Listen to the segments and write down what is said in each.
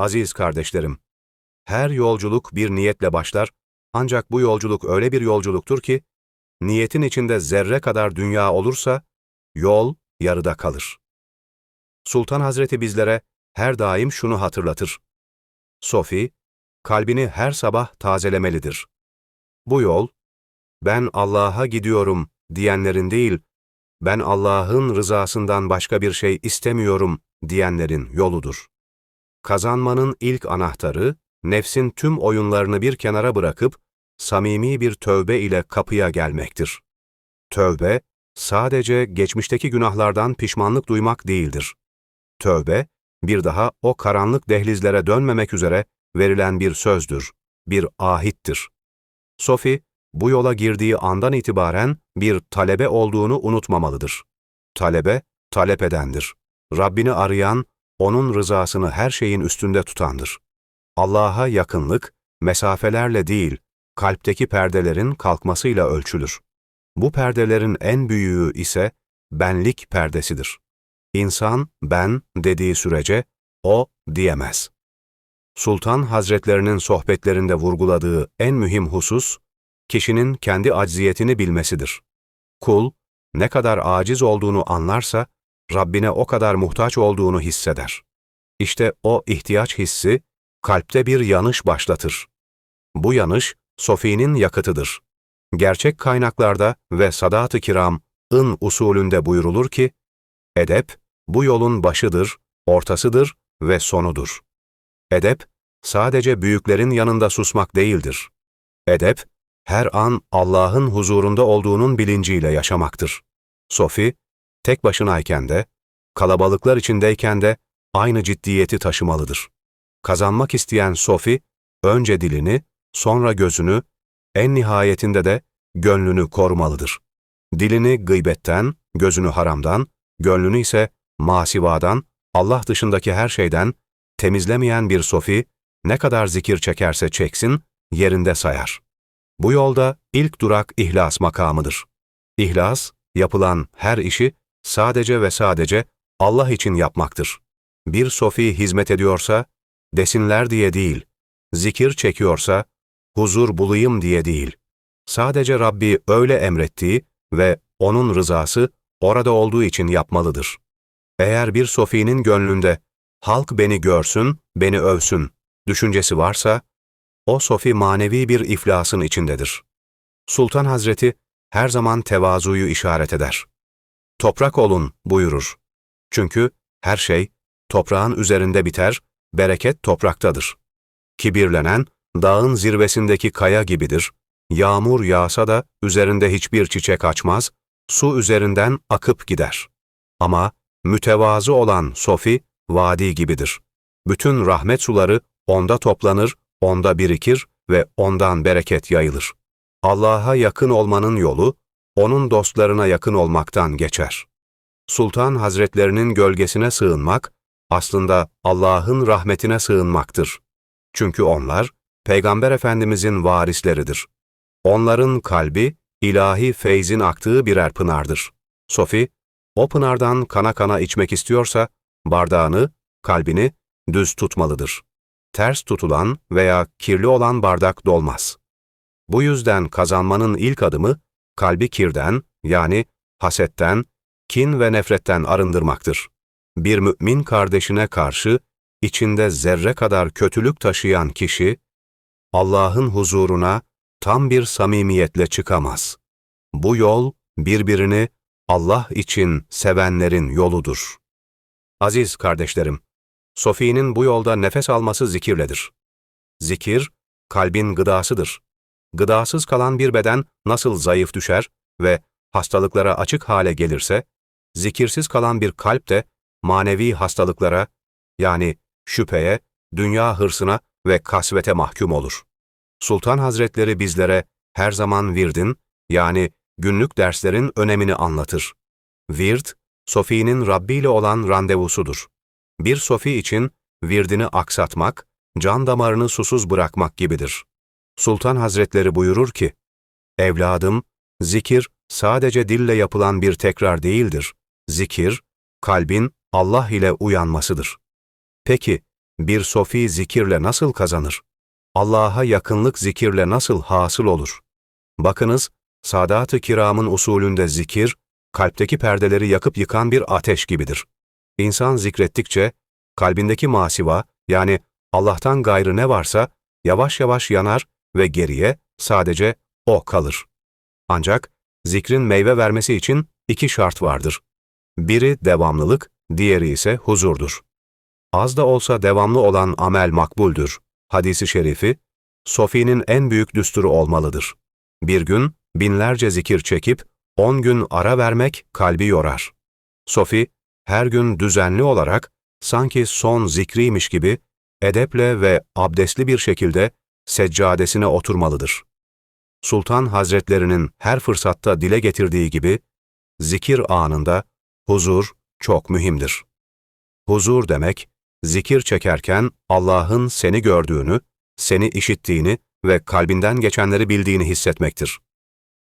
Aziz kardeşlerim, her yolculuk bir niyetle başlar, ancak bu yolculuk öyle bir yolculuktur ki, niyetin içinde zerre kadar dünya olursa, yol yarıda kalır. Sultan Hazreti bizlere her daim şunu hatırlatır. Sofi, kalbini her sabah tazelemelidir. Bu yol, ben Allah'a gidiyorum diyenlerin değil, ben Allah'ın rızasından başka bir şey istemiyorum diyenlerin yoludur. Kazanmanın ilk anahtarı, nefsin tüm oyunlarını bir kenara bırakıp, samimi bir tövbe ile kapıya gelmektir. Tövbe, sadece geçmişteki günahlardan pişmanlık duymak değildir. Tövbe, bir daha o karanlık dehlizlere dönmemek üzere verilen bir sözdür, bir ahittir. Sophie, bu yola girdiği andan itibaren bir talebe olduğunu unutmamalıdır. Talebe, talep edendir. Rabbini arayan, onun rızasını her şeyin üstünde tutandır. Allah'a yakınlık, mesafelerle değil, kalpteki perdelerin kalkmasıyla ölçülür. Bu perdelerin en büyüğü ise benlik perdesidir. İnsan ben dediği sürece o diyemez. Sultan Hazretlerinin sohbetlerinde vurguladığı en mühim husus, kişinin kendi acziyetini bilmesidir. Kul, ne kadar aciz olduğunu anlarsa, Rabbine o kadar muhtaç olduğunu hisseder. İşte o ihtiyaç hissi, kalpte bir yanış başlatır. Bu yanış, Sofi'nin yakıtıdır. Gerçek kaynaklarda ve sadat-ı kiram-ın usulünde buyurulur ki, edep, bu yolun başıdır, ortasıdır ve sonudur. Edep, sadece büyüklerin yanında susmak değildir. Edep, her an Allah'ın huzurunda olduğunun bilinciyle yaşamaktır. Sofi, tek başınayken de, kalabalıklar içindeyken de aynı ciddiyeti taşımalıdır. Kazanmak isteyen Sofi, önce dilini, sonra gözünü, en nihayetinde de gönlünü korumalıdır. Dilini gıybetten, gözünü haramdan, gönlünü ise masivadan, Allah dışındaki her şeyden temizlemeyen bir Sofi, ne kadar zikir çekerse çeksin, yerinde sayar. Bu yolda ilk durak ihlas makamıdır. İhlas, yapılan her işi sadece ve sadece Allah için yapmaktır. Bir sofi hizmet ediyorsa, desinler diye değil, zikir çekiyorsa, huzur bulayım diye değil. Sadece Rabbi öyle emrettiği ve O'nun rızası orada olduğu için yapmalıdır. Eğer bir sofinin gönlünde, halk beni görsün, beni övsün, düşüncesi varsa, o sofi manevi bir iflasın içindedir. Sultan Hazreti her zaman tevazuyu işaret eder. Toprak olun buyurur. Çünkü her şey toprağın üzerinde biter, bereket topraktadır. Kibirlenen, dağın zirvesindeki kaya gibidir. Yağmur yağsa da üzerinde hiçbir çiçek açmaz, su üzerinden akıp gider. Ama mütevazı olan Sofi, vadi gibidir. Bütün rahmet suları onda toplanır, onda birikir ve ondan bereket yayılır. Allah'a yakın olmanın yolu, onun dostlarına yakın olmaktan geçer. Sultan Hazretlerinin gölgesine sığınmak, aslında Allah'ın rahmetine sığınmaktır. Çünkü onlar, Peygamber Efendimizin varisleridir. Onların kalbi, ilahi feyzin aktığı birer pınardır. Sofi, o pınardan kana kana içmek istiyorsa, bardağını, kalbini düz tutmalıdır. Ters tutulan veya kirli olan bardak dolmaz. Bu yüzden kazanmanın ilk adımı, kalbi kirden, yani hasetten, kin ve nefretten arındırmaktır. Bir mümin kardeşine karşı, içinde zerre kadar kötülük taşıyan kişi, Allah'ın huzuruna tam bir samimiyetle çıkamaz. Bu yol, birbirini Allah için sevenlerin yoludur. Aziz kardeşlerim, Sofi'nin bu yolda nefes alması zikirledir. Zikir, kalbin gıdasıdır. Gıdasız kalan bir beden nasıl zayıf düşer ve hastalıklara açık hale gelirse, zikirsiz kalan bir kalp de manevi hastalıklara, yani şüpheye, dünya hırsına ve kasvete mahkum olur. Sultan Hazretleri bizlere her zaman virdin, yani günlük derslerin önemini anlatır. Virt, Sofi'nin Rabbi ile olan randevusudur. Bir Sofi için virdini aksatmak, can damarını susuz bırakmak gibidir. Sultan Hazretleri buyurur ki, Evladım, zikir sadece dille yapılan bir tekrar değildir. Zikir, kalbin Allah ile uyanmasıdır. Peki, bir sofi zikirle nasıl kazanır? Allah'a yakınlık zikirle nasıl hasıl olur? Bakınız, Sadat-ı Kiram'ın usulünde zikir, kalpteki perdeleri yakıp yıkan bir ateş gibidir. İnsan zikrettikçe, kalbindeki masiva, yani Allah'tan gayrı ne varsa, yavaş yavaş yanar ve geriye sadece O kalır. Ancak zikrin meyve vermesi için iki şart vardır. Biri devamlılık, diğeri ise huzurdur. Az da olsa devamlı olan amel makbuldür. Hadisi şerifi, Sofi'nin en büyük düsturu olmalıdır. Bir gün binlerce zikir çekip, on gün ara vermek kalbi yorar. Sofi, her gün düzenli olarak, sanki son zikriymiş gibi, edeple ve abdestli bir şekilde seccadesine oturmalıdır. Sultan Hazretlerinin her fırsatta dile getirdiği gibi, zikir anında huzur çok mühimdir. Huzur demek, zikir çekerken Allah'ın seni gördüğünü, seni işittiğini ve kalbinden geçenleri bildiğini hissetmektir.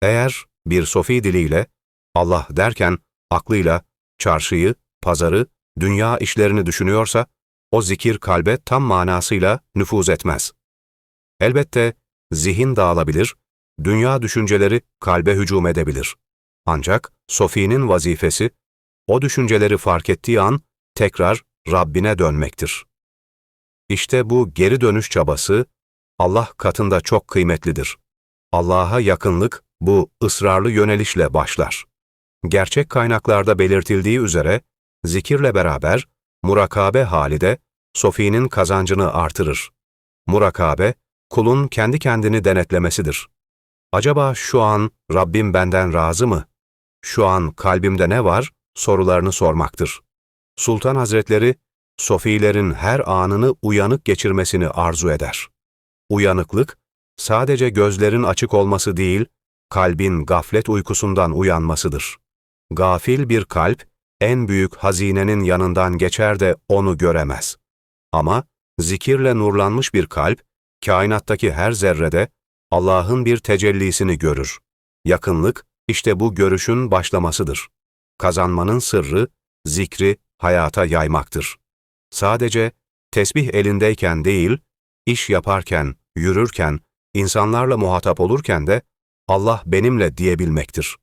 Eğer bir sofi diliyle Allah derken aklıyla çarşıyı, pazarı, dünya işlerini düşünüyorsa, o zikir kalbe tam manasıyla nüfuz etmez. Elbette zihin dağılabilir, dünya düşünceleri kalbe hücum edebilir. Ancak Sofi'nin vazifesi, o düşünceleri fark ettiği an tekrar Rabbine dönmektir. İşte bu geri dönüş çabası Allah katında çok kıymetlidir. Allah'a yakınlık bu ısrarlı yönelişle başlar. Gerçek kaynaklarda belirtildiği üzere zikirle beraber murakabe hali de Sofi'nin kazancını artırır. Murakabe, kulun kendi kendini denetlemesidir. Acaba şu an Rabbim benden razı mı? Şu an kalbimde ne var? sorularını sormaktır. Sultan Hazretleri, Sofilerin her anını uyanık geçirmesini arzu eder. Uyanıklık, sadece gözlerin açık olması değil, kalbin gaflet uykusundan uyanmasıdır. Gafil bir kalp, en büyük hazinenin yanından geçer de onu göremez. Ama zikirle nurlanmış bir kalp, kainattaki her zerrede Allah'ın bir tecellisini görür. Yakınlık, işte bu görüşün başlamasıdır. Kazanmanın sırrı, zikri hayata yaymaktır. Sadece tesbih elindeyken değil, iş yaparken, yürürken, insanlarla muhatap olurken de Allah benimle diyebilmektir.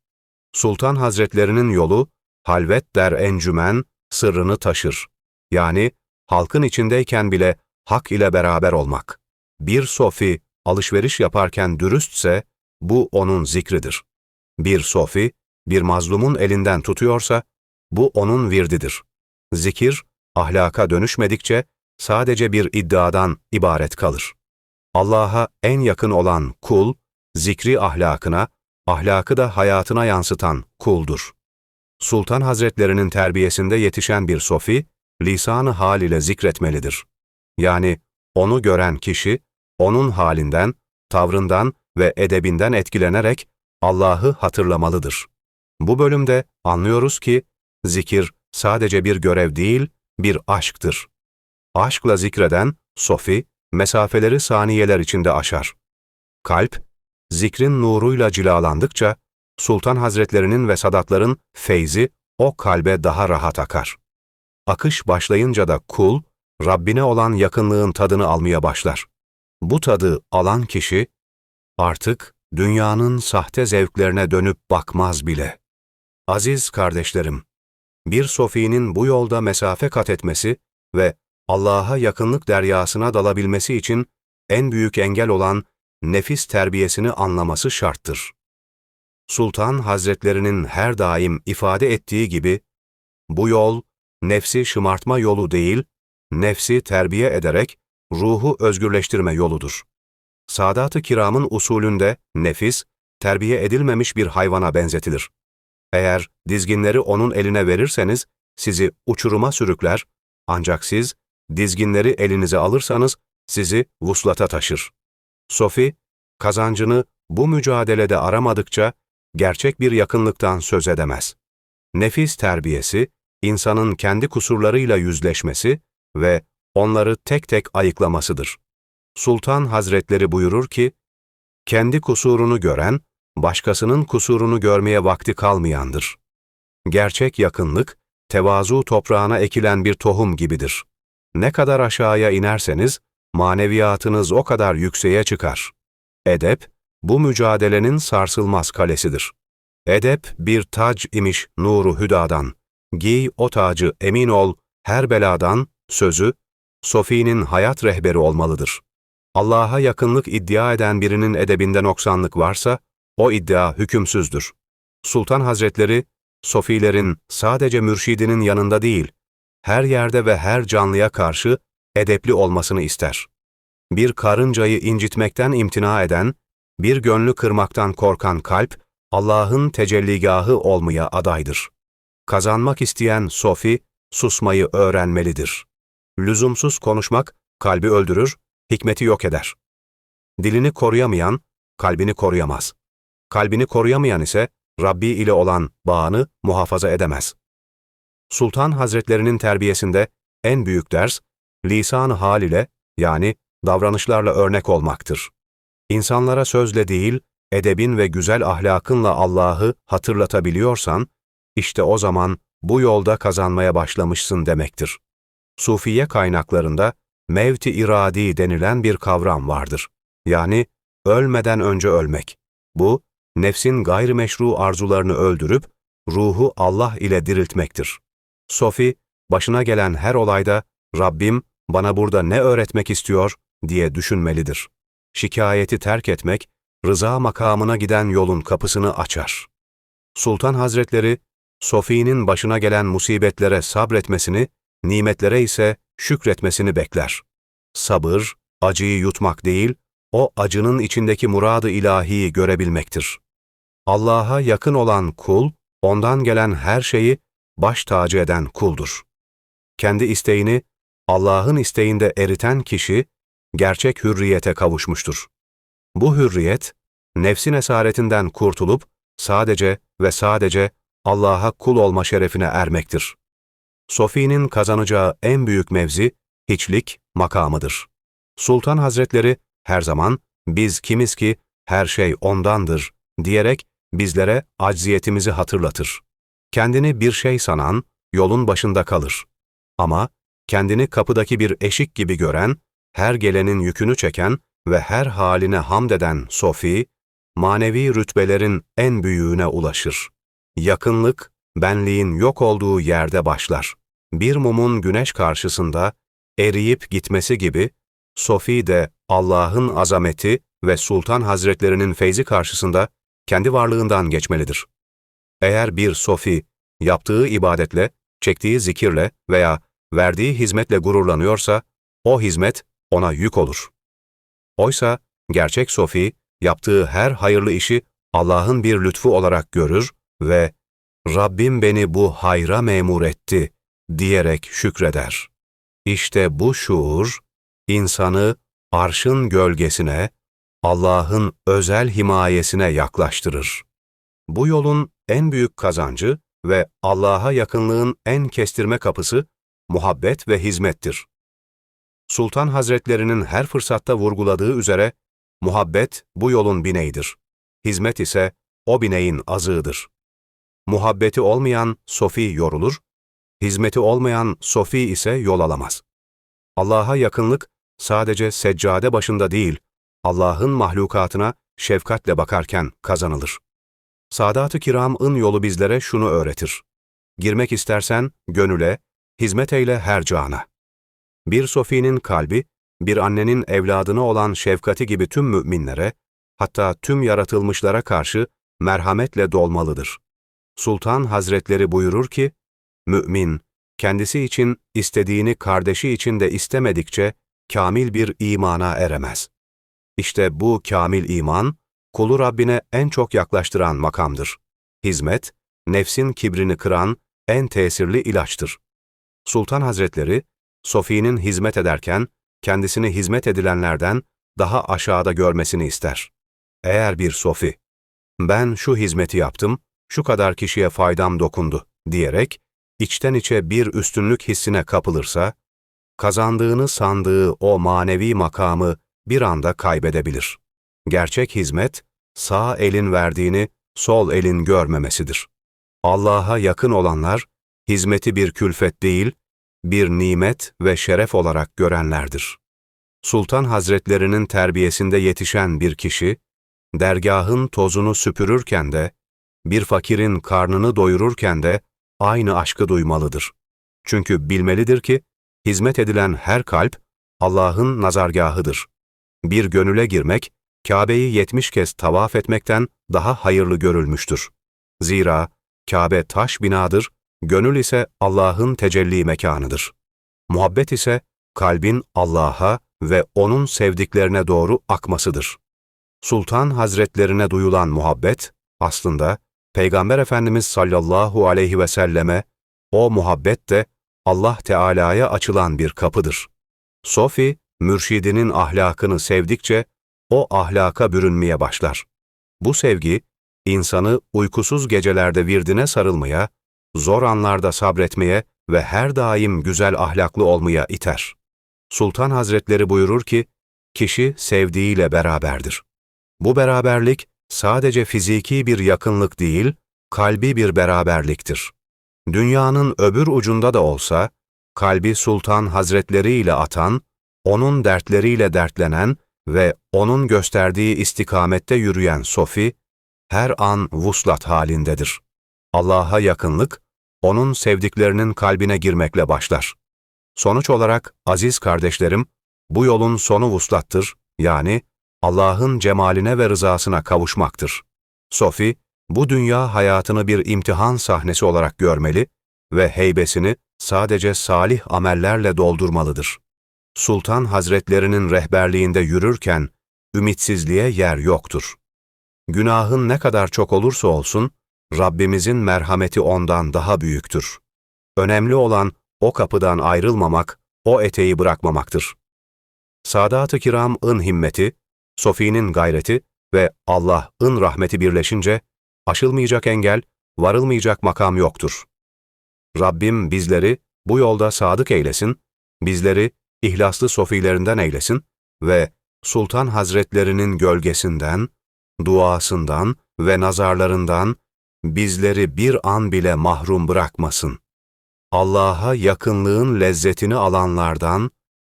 Sultan Hazretlerinin yolu, halvet der encümen, sırrını taşır. Yani halkın içindeyken bile hak ile beraber olmak. Bir sofi alışveriş yaparken dürüstse, bu onun zikridir. Bir sofi, bir mazlumun elinden tutuyorsa, bu onun virdidir. Zikir, ahlaka dönüşmedikçe sadece bir iddiadan ibaret kalır. Allah'a en yakın olan kul, zikri ahlakına, ahlakı da hayatına yansıtan kuldur. Sultan Hazretlerinin terbiyesinde yetişen bir sofi, lisanı hal ile zikretmelidir. Yani onu gören kişi, onun halinden, tavrından ve edebinden etkilenerek Allah'ı hatırlamalıdır. Bu bölümde anlıyoruz ki, zikir sadece bir görev değil, bir aşktır. Aşkla zikreden, sofi, mesafeleri saniyeler içinde aşar. Kalp, zikrin nuruyla cilalandıkça, Sultan Hazretlerinin ve sadatların feyzi o kalbe daha rahat akar. Akış başlayınca da kul, Rabbine olan yakınlığın tadını almaya başlar. Bu tadı alan kişi, artık dünyanın sahte zevklerine dönüp bakmaz bile. Aziz kardeşlerim, bir sofinin bu yolda mesafe kat etmesi ve Allah'a yakınlık deryasına dalabilmesi için en büyük engel olan nefis terbiyesini anlaması şarttır. Sultan Hazretlerinin her daim ifade ettiği gibi, bu yol, nefsi şımartma yolu değil, nefsi terbiye ederek ruhu özgürleştirme yoludur. Sadat-ı kiramın usulünde nefis, terbiye edilmemiş bir hayvana benzetilir. Eğer dizginleri onun eline verirseniz, sizi uçuruma sürükler, ancak siz, dizginleri elinize alırsanız, sizi vuslata taşır. Sofi, kazancını bu mücadelede aramadıkça, gerçek bir yakınlıktan söz edemez. Nefis terbiyesi, insanın kendi kusurlarıyla yüzleşmesi ve onları tek tek ayıklamasıdır. Sultan Hazretleri buyurur ki, kendi kusurunu gören, başkasının kusurunu görmeye vakti kalmayandır. Gerçek yakınlık, tevazu toprağına ekilen bir tohum gibidir. Ne kadar aşağıya inerseniz, maneviyatınız o kadar yükseğe çıkar. Edep, bu mücadelenin sarsılmaz kalesidir. Edep bir tac imiş nuru hüdadan. Giy o tacı emin ol, her beladan, sözü, Sofi'nin hayat rehberi olmalıdır. Allah'a yakınlık iddia eden birinin edebinde noksanlık varsa, o iddia hükümsüzdür. Sultan Hazretleri, Sofilerin sadece mürşidinin yanında değil, her yerde ve her canlıya karşı edepli olmasını ister. Bir karıncayı incitmekten imtina eden, bir gönlü kırmaktan korkan kalp, Allah'ın tecelligahı olmaya adaydır. Kazanmak isteyen Sofi, susmayı öğrenmelidir. Lüzumsuz konuşmak, kalbi öldürür, hikmeti yok eder. Dilini koruyamayan, kalbini koruyamaz. Kalbini koruyamayan ise, Rabbi ile olan bağını muhafaza edemez. Sultan Hazretlerinin terbiyesinde en büyük ders, lisan hal ile yani davranışlarla örnek olmaktır. İnsanlara sözle değil, edebin ve güzel ahlakınla Allah'ı hatırlatabiliyorsan, işte o zaman bu yolda kazanmaya başlamışsın demektir. Sufiye kaynaklarında mevti iradi denilen bir kavram vardır. Yani ölmeden önce ölmek. Bu, nefsin gayrimeşru arzularını öldürüp, ruhu Allah ile diriltmektir. Sofi, başına gelen her olayda, Rabbim bana burada ne öğretmek istiyor diye düşünmelidir. Şikayeti terk etmek, rıza makamına giden yolun kapısını açar. Sultan Hazretleri, Sofi'nin başına gelen musibetlere sabretmesini, nimetlere ise şükretmesini bekler. Sabır, acıyı yutmak değil, o acının içindeki muradı ilahiyi görebilmektir. Allah'a yakın olan kul, ondan gelen her şeyi baş tacı eden kuldur. Kendi isteğini Allah'ın isteğinde eriten kişi, gerçek hürriyete kavuşmuştur. Bu hürriyet, nefsin esaretinden kurtulup sadece ve sadece Allah'a kul olma şerefine ermektir. Sofi'nin kazanacağı en büyük mevzi, hiçlik makamıdır. Sultan Hazretleri her zaman, biz kimiz ki her şey ondandır diyerek bizlere acziyetimizi hatırlatır. Kendini bir şey sanan, yolun başında kalır. Ama kendini kapıdaki bir eşik gibi gören, her gelenin yükünü çeken ve her haline hamd eden Sofi, manevi rütbelerin en büyüğüne ulaşır. Yakınlık, benliğin yok olduğu yerde başlar. Bir mumun güneş karşısında eriyip gitmesi gibi, Sofi de Allah'ın azameti ve Sultan Hazretlerinin feyzi karşısında kendi varlığından geçmelidir. Eğer bir Sofi, yaptığı ibadetle, çektiği zikirle veya verdiği hizmetle gururlanıyorsa, o hizmet ona yük olur. Oysa gerçek Sofi, yaptığı her hayırlı işi Allah'ın bir lütfu olarak görür ve Rabbim beni bu hayra memur etti diyerek şükreder. İşte bu şuur, insanı arşın gölgesine, Allah'ın özel himayesine yaklaştırır. Bu yolun en büyük kazancı ve Allah'a yakınlığın en kestirme kapısı muhabbet ve hizmettir. Sultan Hazretlerinin her fırsatta vurguladığı üzere, muhabbet bu yolun bineğidir. Hizmet ise o bineğin azığıdır. Muhabbeti olmayan sofi yorulur, hizmeti olmayan sofi ise yol alamaz. Allah'a yakınlık sadece seccade başında değil, Allah'ın mahlukatına şefkatle bakarken kazanılır. Sadat-ı Kiram'ın yolu bizlere şunu öğretir. Girmek istersen gönüle, hizmet eyle her cana. Bir Sofi'nin kalbi, bir annenin evladına olan şefkati gibi tüm müminlere, hatta tüm yaratılmışlara karşı merhametle dolmalıdır. Sultan Hazretleri buyurur ki, Mümin, kendisi için istediğini kardeşi için de istemedikçe kamil bir imana eremez. İşte bu kamil iman, kulu Rabbine en çok yaklaştıran makamdır. Hizmet, nefsin kibrini kıran en tesirli ilaçtır. Sultan Hazretleri, Sofi'nin hizmet ederken, kendisini hizmet edilenlerden daha aşağıda görmesini ister. Eğer bir Sofi, ben şu hizmeti yaptım, şu kadar kişiye faydam dokundu diyerek, içten içe bir üstünlük hissine kapılırsa, kazandığını sandığı o manevi makamı bir anda kaybedebilir. Gerçek hizmet, sağ elin verdiğini sol elin görmemesidir. Allah'a yakın olanlar, hizmeti bir külfet değil, bir nimet ve şeref olarak görenlerdir. Sultan Hazretlerinin terbiyesinde yetişen bir kişi, dergahın tozunu süpürürken de, bir fakirin karnını doyururken de aynı aşkı duymalıdır. Çünkü bilmelidir ki, hizmet edilen her kalp Allah'ın nazargahıdır. Bir gönüle girmek, Kabe'yi yetmiş kez tavaf etmekten daha hayırlı görülmüştür. Zira Kabe taş binadır, gönül ise Allah'ın tecelli mekanıdır. Muhabbet ise kalbin Allah'a ve O'nun sevdiklerine doğru akmasıdır. Sultan Hazretlerine duyulan muhabbet, aslında Peygamber Efendimiz sallallahu aleyhi ve selleme, o muhabbet de Allah Teala'ya açılan bir kapıdır. Sofi, mürşidinin ahlakını sevdikçe, o ahlaka bürünmeye başlar. Bu sevgi, insanı uykusuz gecelerde virdine sarılmaya, zor anlarda sabretmeye ve her daim güzel ahlaklı olmaya iter. Sultan Hazretleri buyurur ki, kişi sevdiğiyle beraberdir. Bu beraberlik sadece fiziki bir yakınlık değil, kalbi bir beraberliktir. Dünyanın öbür ucunda da olsa, kalbi Sultan Hazretleri ile atan, onun dertleriyle dertlenen ve onun gösterdiği istikamette yürüyen Sofi, her an vuslat halindedir. Allah'a yakınlık, onun sevdiklerinin kalbine girmekle başlar. Sonuç olarak aziz kardeşlerim, bu yolun sonu vuslattır, yani Allah'ın cemaline ve rızasına kavuşmaktır. Sofi, bu dünya hayatını bir imtihan sahnesi olarak görmeli ve heybesini sadece salih amellerle doldurmalıdır. Sultan Hazretlerinin rehberliğinde yürürken ümitsizliğe yer yoktur. Günahın ne kadar çok olursa olsun, Rabbimizin merhameti ondan daha büyüktür. Önemli olan o kapıdan ayrılmamak, o eteği bırakmamaktır. Sadat-ı Kiram'ın himmeti, Sofi'nin gayreti ve Allah'ın rahmeti birleşince, aşılmayacak engel, varılmayacak makam yoktur. Rabbim bizleri bu yolda sadık eylesin, bizleri ihlaslı sofilerinden eylesin ve Sultan Hazretlerinin gölgesinden, duasından ve nazarlarından bizleri bir an bile mahrum bırakmasın. Allah'a yakınlığın lezzetini alanlardan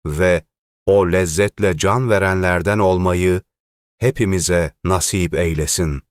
ve o lezzetle can verenlerden olmayı hepimize nasip eylesin.